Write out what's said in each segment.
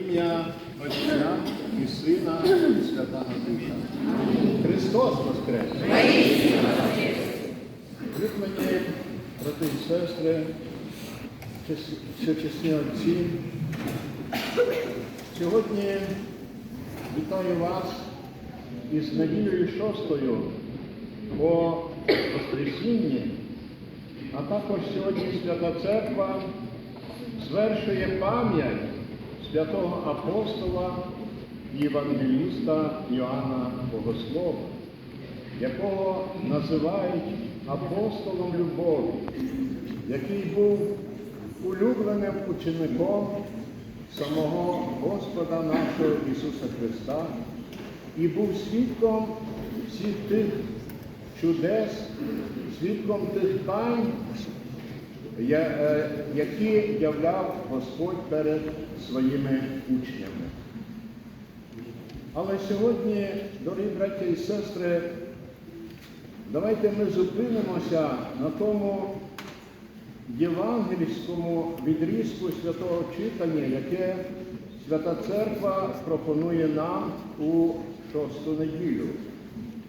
Ім'я Отця і Сина і Святого Духа. Христос Воскрес! Від мені, брати і сестри, чес- всечесні отці, сьогодні вітаю вас із неділею шостою по Воскресінні, а також сьогодні Свята Церква звершує пам'ять святого апостола євангеліста Іоанна Богослова, якого називають апостолом любові, який був улюбленим учеником самого Господа нашого Ісуса Христа і був свідком всіх тих чудес, свідком тих тайн, які являв Господь перед своїми учнями. Але сьогодні, дорогі браті і сестри, давайте ми зупинимося на тому євангельському відрізку святого читання, яке Свята Церква пропонує нам у шосту неділю.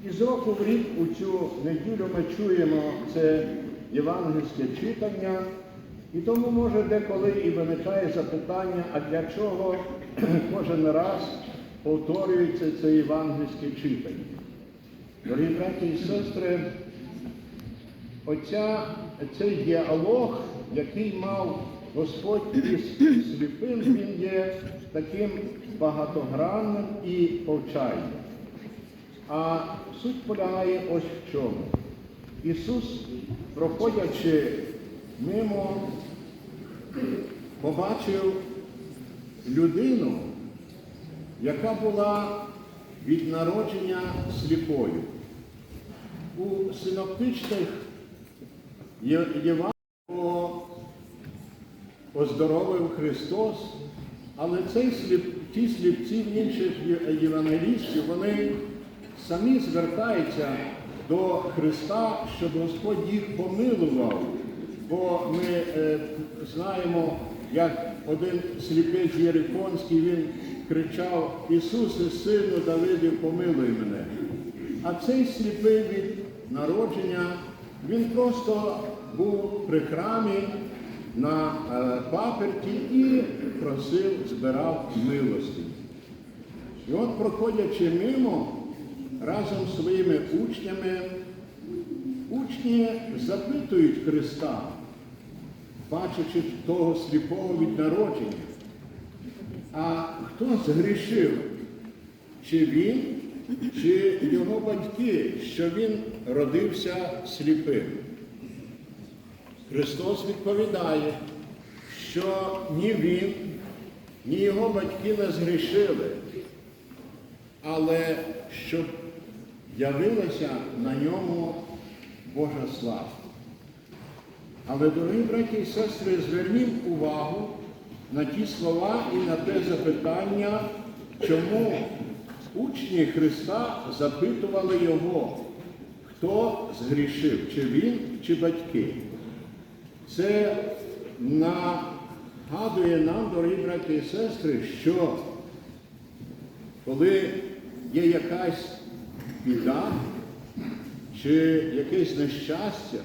І з року в рік у цю неділю ми чуємо це євангельське читання, і тому може деколи і виникає запитання, а для чого кожен раз повторюється це євангельське читання. Дорогі браті і сестри, оця, цей діалог, який мав Господь із сліпим, він є таким багатогранним і повчальним. А суть полягає ось в чому. Ісус, проходячи мимо, побачив людину, яка була від народження сліпою. У синоптичних Євангеліях оздоровив Христос, але цей сліп, ті сліпці в інших євангелістів, вони самі звертаються до Христа, щоб Господь їх помилував. Бо ми е, знаємо, як один сліпець Єрихонський, він кричав, Ісусе, сину Давидів, помилуй мене. А цей сліпий від народження, він просто був при храмі на е, паперті і просив, збирав милості. І от, проходячи мимо разом з своїми учнями, учні запитують Христа, бачачи того сліпого від народження. А хто згрішив? Чи він, чи його батьки, що він родився сліпим? Христос відповідає, що ні він, ні його батьки не згрішили, але щоб явилася на ньому Божа слава. Але, дорогі браті і сестри, зверніть увагу на ті слова і на те запитання, чому учні Христа запитували його, хто згрішив, чи він, чи батьки. Це нагадує нам, дорогі браті і сестри, що коли є якась біда чи якесь нещастя,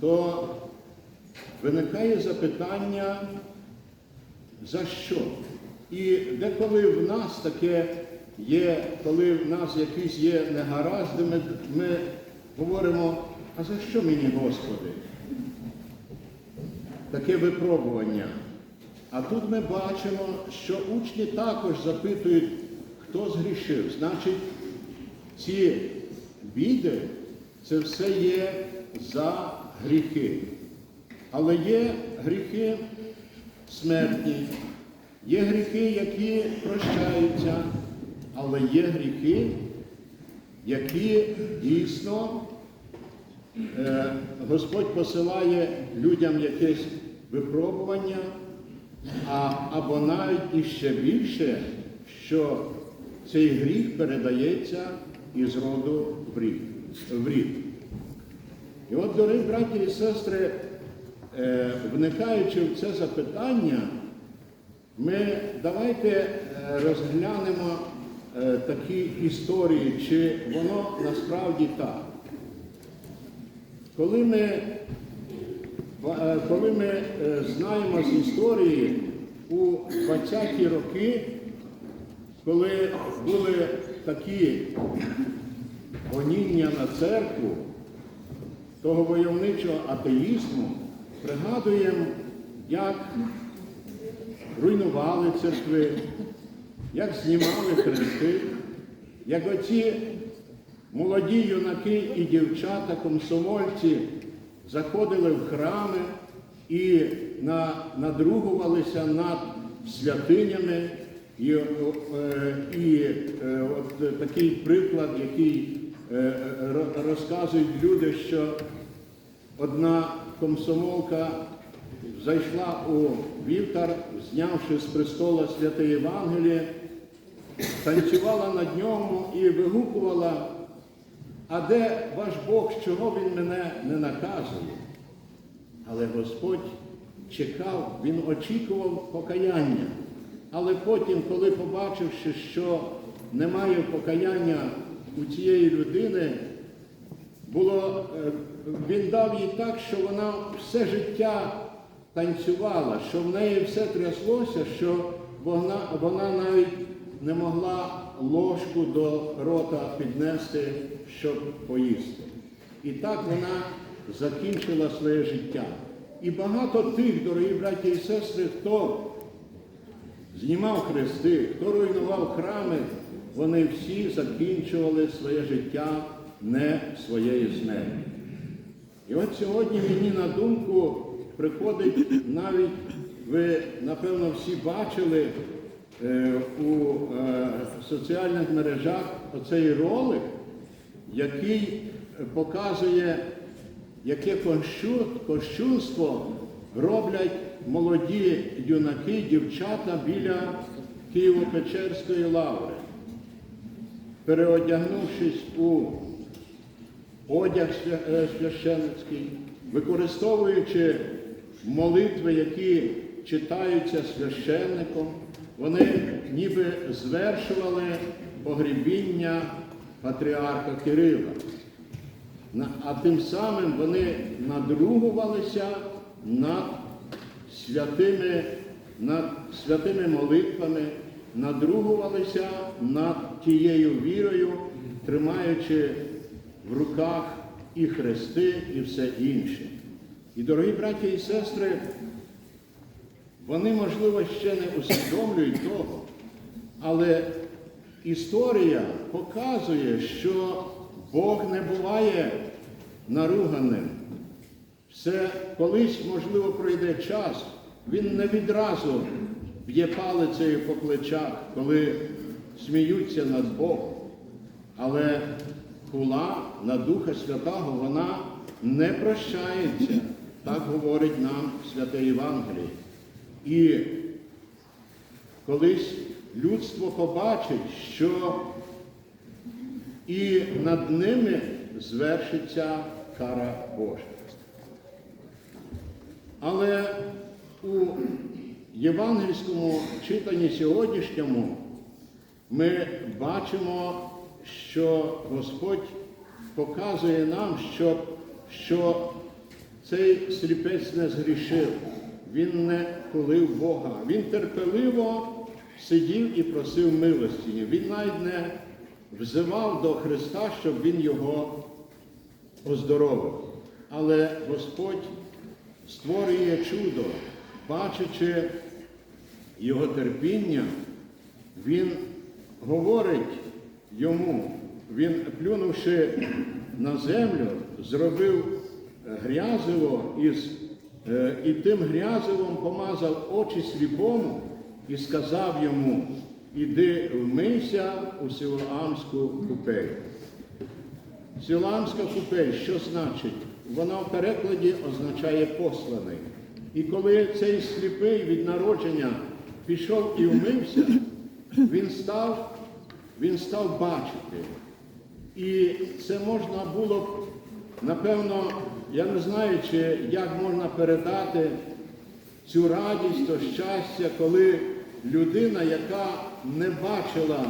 то виникає запитання, за що? І деколи в нас таке є, коли в нас якісь є негаразди, ми, ми говоримо, а за що мені, Господи? Таке випробування. А тут ми бачимо, що учні також запитують, хто згрішив. Значить, ці біди це все є за гріхи. Але є гріхи смертні, є гріхи, які прощаються, але є гріхи, які дійсно е, Господь посилає людям якесь випробування, а, або навіть іще більше, що цей гріх передається із роду в рід. І от, дорогі браті і сестри, е, вникаючи в це запитання, Ми давайте е, розглянемо е, такі історії, чи воно насправді так. Коли ми, коли ми знаємо з історії у 20-ті роки, коли були такі гоніння на церкву, того войовничого атеїзму, пригадуємо, як руйнували церкви, як знімали хрести, як оці молоді юнаки і дівчата, комсомольці заходили в храми і надругувалися над святинями. І, е, і е, от такий приклад, який е, розказують люди, що одна комсомолка зайшла у вівтар, знявши з престола святе Євангеліє, танцювала над ньому і вигукувала, а де ваш Бог, чого він мене не наказує? Але Господь чекав, він очікував покаяння. Але потім, коли побачивши, що немає покаяння у цієї людини, було, е, він дав їй так, що вона все життя танцювала, що в неї все тряслося, що вона, вона навіть не могла ложку до рота піднести, щоб поїсти. І так вона закінчила своє життя. І багато тих, дорогі браті і сестри, хто знімав хрести, хто руйнував храми, вони всі закінчували своє життя не своєю смертю. І от сьогодні мені на думку приходить навіть, ви, напевно, всі бачили е, у е, соціальних мережах оцей ролик, який показує, яке кощу- кощунство роблять молоді юнаки, дівчата біля Києво-Печерської лаври, переодягнувшись у одяг е, священницький, використовуючи молитви, які читаються священником, вони ніби звершували погребіння патріарха Кирила. А тим самим вони надругувалися над святими, над святими молитвами, надругувалися над тією вірою, тримаючи в руках і хрести, і все інше. І, дорогі браті і сестри, вони, можливо, ще не усвідомлюють того, але історія показує, що Бог не буває наруганим. Все колись, можливо, пройде час, він не відразу б'є палицею по плечах, коли сміються над Богом. Але хула на Духа Святого вона не прощається, так говорить нам святе Євангеліє. І колись людство побачить, що і над ними звершиться кара Божа. Але у євангельському читанні сьогоднішньому ми бачимо, що Господь показує нам, що, що цей сліпець не згрішив, він не хулив Бога, він терпеливо сидів і просив милості. Він навіть не взивав до Христа, щоб він його оздоровив. Але Господь створює чудо, бачачи його терпіння, він говорить йому, він, плюнувши на землю, зробив грязиво із, е, і тим грязивом помазав очі сліпому і сказав йому, іди вмийся у Силоамську купель. Сіламська купель, що значить? Вона в перекладі означає посланий. І коли цей сліпий від народження пішов і вмився, він став, він став бачити. І це можна було б, напевно, я не знаю, чи як можна передати цю радість, то щастя, коли людина, яка не бачила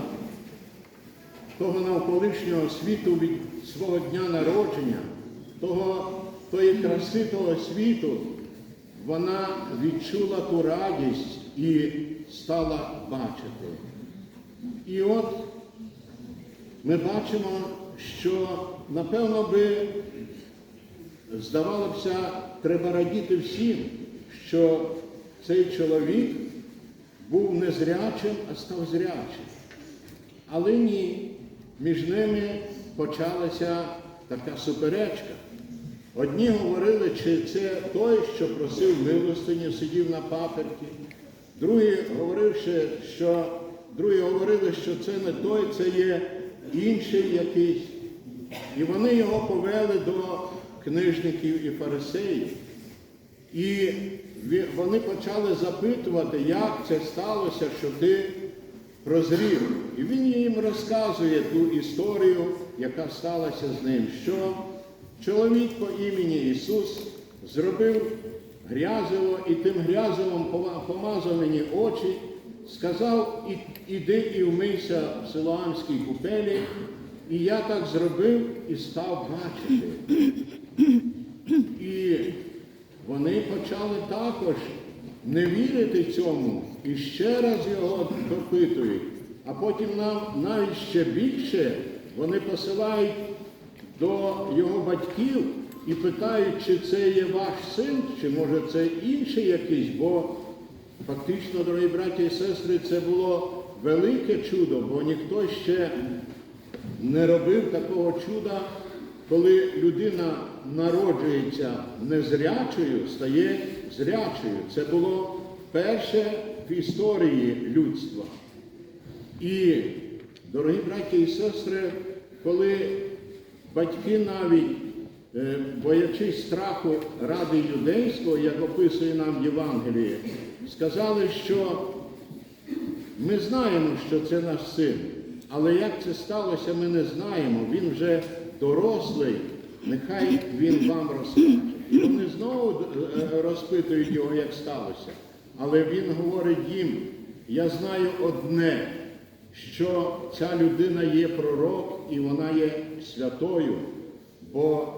того навколишнього світу від свого дня народження, того, тої краси того світу, вона відчула ту радість і стала бачити. І от ми бачимо, що напевно би здавалося, треба радіти всім, що цей чоловік був не зрячим, а став зрячим. Але ні, між ними почалася така суперечка. Одні говорили, чи це той, що просив милостині, сидів на паперті. Другі говорили, що, другі говорили, що це не той, це є інший якийсь. І вони його повели до книжників і фарисеїв. І вони почали запитувати, як це сталося, що ти прозрів. І він їм розказує ту історію, яка сталася з ним, що чоловік по імені Ісус зробив грязиво і тим грязивом помазав мені очі, сказав, іди і вмийся в Силоамській купелі. І я так зробив і став бачити. І вони почали також не вірити цьому і ще раз його допитують. А потім нам навіть ще більше вони посилають до його батьків і питають, чи це є ваш син, чи може це інший якийсь, бо фактично, дорогі браті і сестри, це було велике чудо, бо ніхто ще не робив такого чуда, коли людина народжується незрячою, стає зрячою. Це було перше в історії людства. І, дорогі браті і сестри, коли батьки навіть, е, боячись страху ради юдейського, як описує нам Євангеліє, сказали, що ми знаємо, що це наш син, але як це сталося, ми не знаємо. Він вже дорослий, нехай він вам розкаже. Вони знову е, розпитують його, як сталося. Але він говорить їм, я знаю одне, що ця людина є пророк і вона є святою, бо,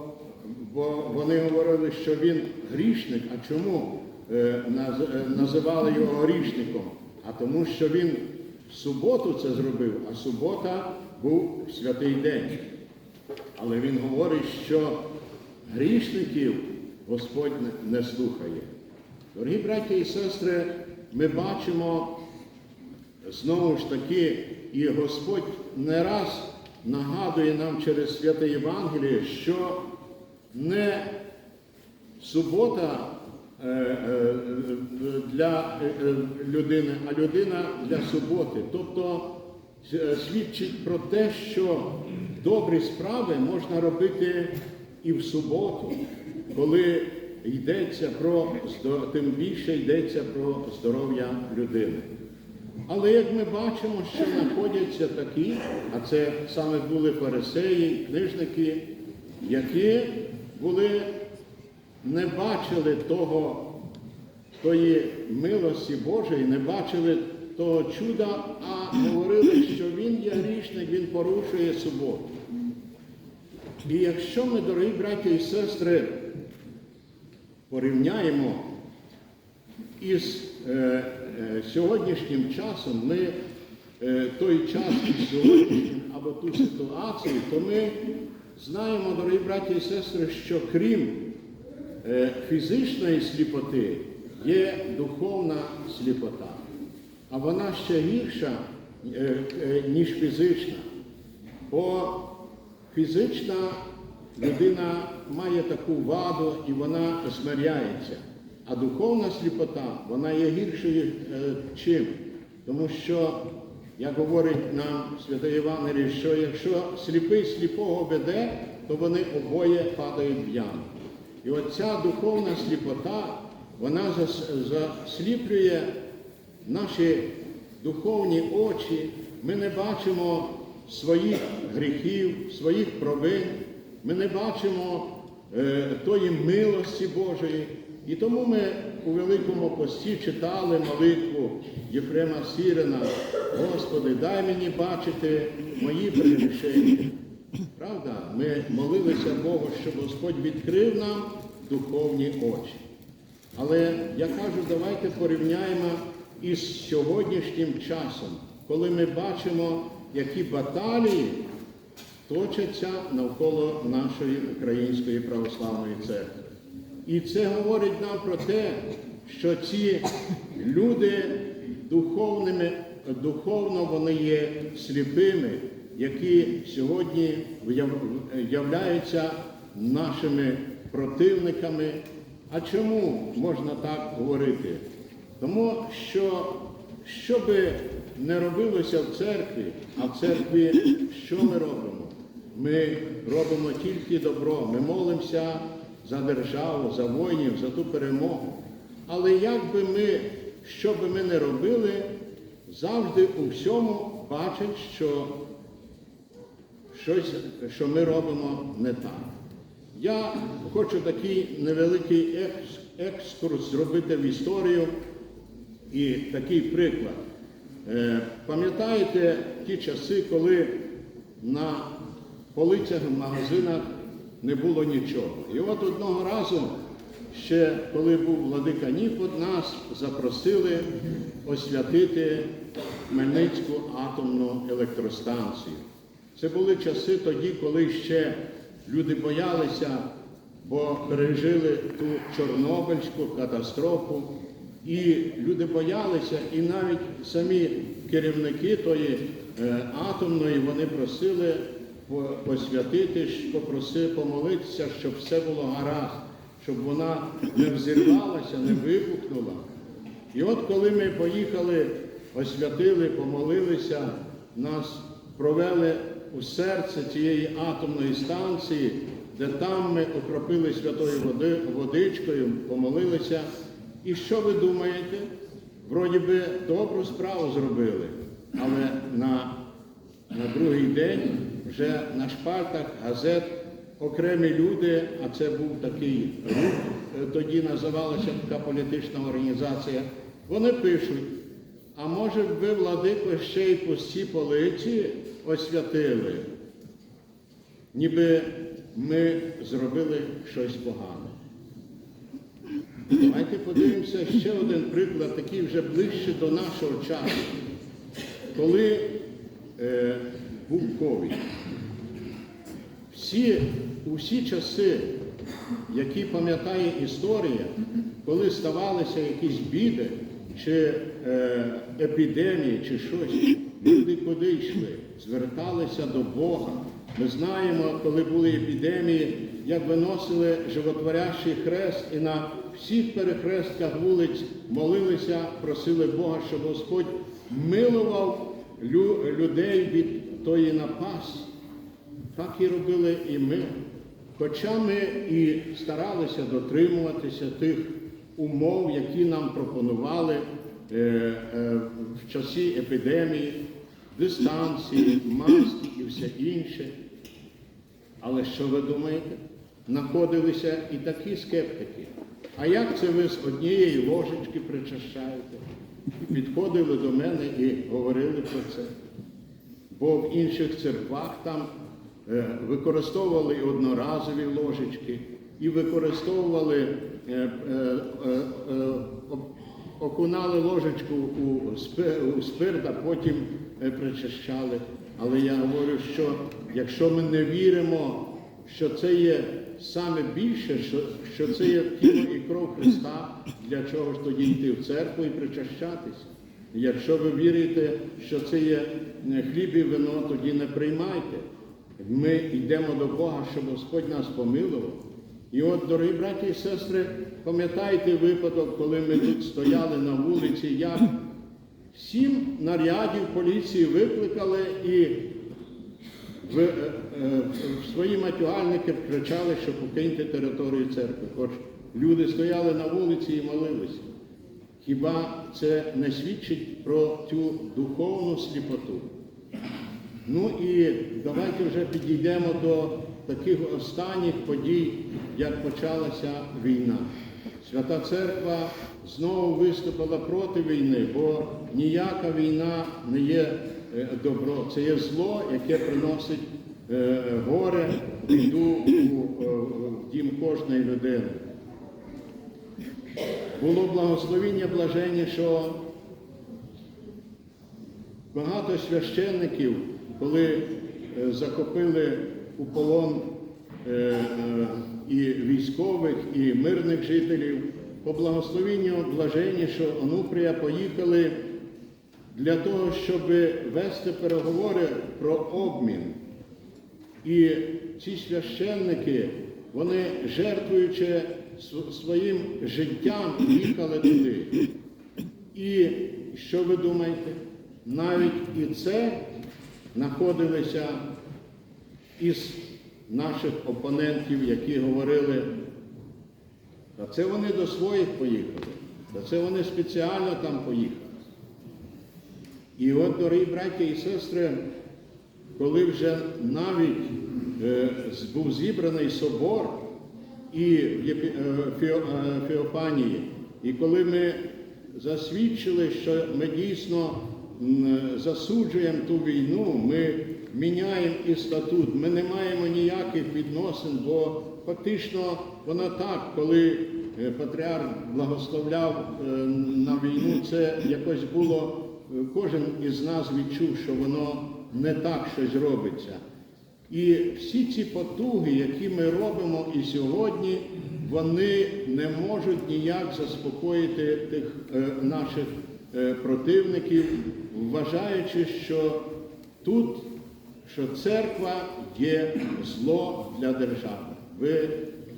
бо вони говорили, що він грішник. А чому е, е, називали його грішником? А тому, що він в суботу це зробив, а субота був святий день. Але він говорить, що грішників Господь не слухає. Дорогі браті і сестри, ми бачимо знову ж таки, і Господь не раз нагадує нам через святе Євангеліє, що не субота е, е, для е, людини, а людина для суботи. Тобто свідчить про те, що добрі справи можна робити і в суботу, коли йдеться про тим більше йдеться про здоров'я людини. Але як ми бачимо, що знаходяться такі, а це саме були фарисеї, книжники, які були, не бачили того, тої милості Божої, не бачили того чуда, а говорили, що він є грішник, він порушує суботу. І якщо ми, дорогі браті і сестри, порівняємо із е, е, сьогоднішнім часом, ми е, той час із сьогоднішнім або ту ситуацію, то ми знаємо, дорогі браті і сестри, що крім е, фізичної сліпоти є духовна сліпота, а вона ще гірша, е, е, ніж фізична. Бо фізична людина має таку ваду і вона смиряється. А духовна сліпота, вона є гіршою е, чим? Тому що, як говорить нам Святе Євангеліє, що якщо сліпий сліпого веде, то вони обоє падають в яму. І оця духовна сліпота, вона зас- засліплює наші духовні очі, ми не бачимо своїх гріхів, своїх провин, ми не бачимо е, тої милості Божої. І тому ми у Великому пості читали молитву Єфрема Сірина, Господи, дай мені бачити мої прегрішення. Правда, ми молилися Богу, щоб Господь відкрив нам духовні очі. Але я кажу, давайте порівняємо із сьогоднішнім часом, коли ми бачимо, які баталії точаться навколо нашої Української православної церкви. І це говорить нам про те, що ці люди духовними, духовно вони є сліпими, які сьогодні являються нашими противниками. А чому можна так говорити? Тому що що би не робилося в церкві, а в церкві що ми робимо? Ми робимо тільки добро. Ми молимося за державу, за воїнів, за ту перемогу. Але як би ми, що би ми не робили, завжди у всьому бачать, що щось, що ми робимо не так. Я хочу такий невеликий екс- екскурс зробити в історію і такий приклад. Е, Пам'ятаєте ті часи, коли на полицях в магазинах не було нічого. І от одного разу, ще коли був владика Ніпот, нас запросили освятити Хмельницьку атомну електростанцію. Це були часи тоді, коли ще люди боялися, бо пережили ту Чорнобильську катастрофу. І люди боялися, і навіть самі керівники тої е, атомної вони просили посвятити, ж, попросили помолитися, щоб все було гаразд, щоб вона не взірвалася, не вибухнула. І от коли ми поїхали, освятили, помолилися, нас провели у серце цієї атомної станції, де там ми окропили святою води, водичкою, помолилися. І що ви думаєте? Вроді би добру справу зробили, але на, на другий день вже на шпальтах газет окремі люди, а це був такий рух, е, тоді називалася така політична організація, вони пишуть, а може б ви, владико, ще й пусті полиці освятили, ніби ми зробили щось погане. Давайте подивимося ще один приклад, такий вже ближче до нашого часу. Коли е, був ковід, всі, у всі часи, які пам'ятає історія, коли ставалися якісь біди, чи е, епідемії, чи щось, люди куди йшли? Зверталися до Бога. Ми знаємо, коли були епідемії, як виносили животворящий хрест і на всіх перехрестках вулиць молилися, просили Бога, щоб Господь милував людей від тої напасті. Так і робили і ми. Хоча ми і старалися дотримуватися тих умов, які нам пропонували е, е, в часі епідемії, дистанції, маски і все інше. Але що ви думаєте? Находилися і такі скептики. А як це ви з однієї ложечки причащаєте? Підходили до мене і говорили про це. Бо в інших церквах там е, використовували одноразові ложечки, і використовували, е, е, окунали ложечку у спирт, а потім причащали. Але я говорю, що якщо ми не віримо, що це є саме більше, що, що це є тіло і кров Христа, для чого ж тоді йти в церкву і причащатися? Якщо ви вірите, що це є е, хліб і вино, тоді не приймайте. Ми йдемо до Бога, щоб Господь нас помилував. І от, дорогі браті і сестри, пам'ятаєте випадок, коли ми тут стояли на вулиці, як сім нарядів поліції викликали і в, е, е, в свої матюгальники кричали, що покиньте територію церкви. Хоч люди стояли на вулиці і молилися. Хіба це не свідчить про цю духовну сліпоту? Ну і давайте вже підійдемо до таких останніх подій, як почалася війна. Свята Церква знову виступила проти війни, бо ніяка війна не є е, добро, це є зло, яке приносить е, горе, біду е, в дім кожної людини. Було благословіння блажені, що багато священників, коли е, захопили у полон е, е, і військових, і мирних жителів, по благословінню блажені, що Онупрія поїхали для того, щоб вести переговори про обмін. І ці священники, вони жертвуючи своїм життям, їхали туди. І що ви думаєте? Навіть і це знаходилися із наших опонентів, які говорили, та це вони до своїх поїхали, та це вони спеціально там поїхали. І от, дорогі браті і сестри, коли вже навіть е, був зібраний собор і в е, е, Феофанії, і коли ми засвідчили, що ми дійсно засуджуємо ту війну, ми міняємо і статут, ми не маємо ніяких відносин, бо фактично вона так, коли е, патріарх благословляв на війну, це якось було, кожен із нас відчув, що воно не так щось робиться. І всі ці потуги, які ми робимо і сьогодні, вони не можуть ніяк заспокоїти тих е, наших е, противників, вважаючи, що тут, що церква є зло для держави. Ви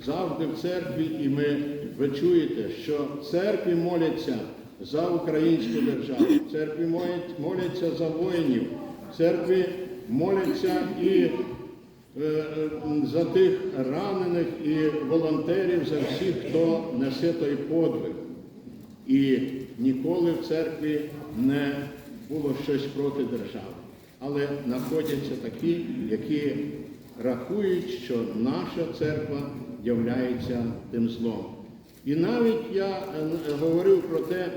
завжди в церкві, і ми ви чуєте, що церкві моляться за українську державу, церкві молять- моляться за воїнів, церкві моляться і за тих ранених і волонтерів, за всіх, хто несе той подвиг. І ніколи в церкві не було щось проти держави. Але знаходяться такі, які рахують, що наша церква являється тим злом. І навіть я е, говорив про те,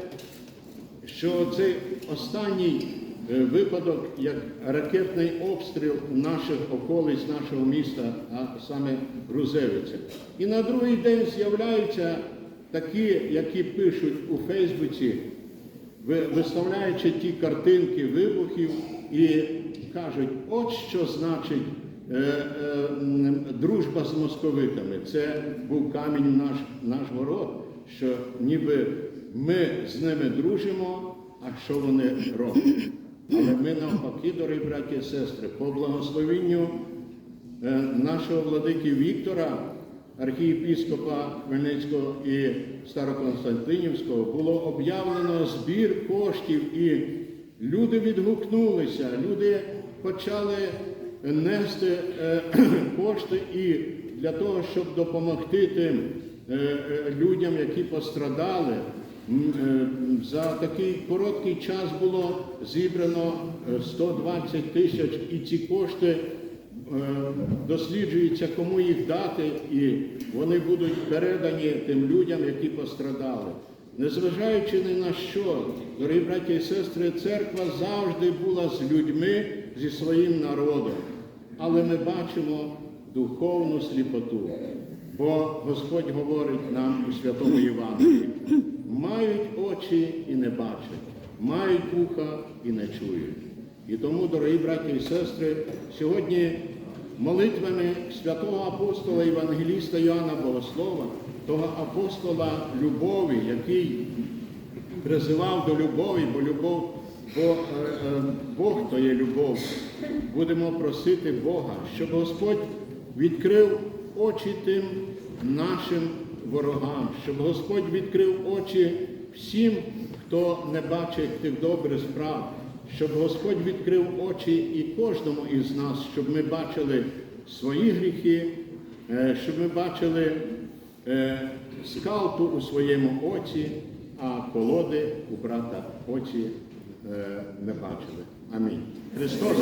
що цей останній е, випадок, як ракетний обстріл наших околиць, нашого міста, а саме Грузевиця. І на другий день з'являються такі, які пишуть у Фейсбуці, виставляючи ті картинки вибухів і кажуть, от що значить е, е, дружба з московитами. Це був камінь наш, наш ворот, що ніби ми з ними дружимо, а що вони роблять. Але ми навпаки, дорогі браті і сестри, по благословінню е, нашого владики Віктора, архієпіскопа Хмельницького і Староконстантинівського, було об'явлено збір коштів, і люди відгукнулися, люди почали нести е, кошти і для того, щоб допомогти тим е, людям, які пострадали. Е, За такий короткий час було зібрано е, 120 тисяч, і ці кошти е, досліджується, кому їх дати, і вони будуть передані тим людям, які пострадали. Незважаючи ні на що, дорогі браті і сестри, церква завжди була з людьми, зі своїм народом. Але ми бачимо духовну сліпоту, бо Господь говорить нам у Святому Євангелії. Мають очі і не бачать, мають вуха і не чують. І тому, дорогі браті і сестри, сьогодні молитвами святого апостола Євангеліста Йоанна Богослова, того апостола любові, який призивав до любові, бо любов, бо е, е, Бог то є любов. Будемо просити Бога, щоб Господь відкрив очі тим нашим ворогам, щоб Господь відкрив очі всім, хто не бачить тих добрих справ, щоб Господь відкрив очі і кожному із нас, щоб ми бачили свої гріхи, е, щоб ми бачили е, скалту у своєму оці, а колоди у брата очі е, не бачили. Амінь. Христос.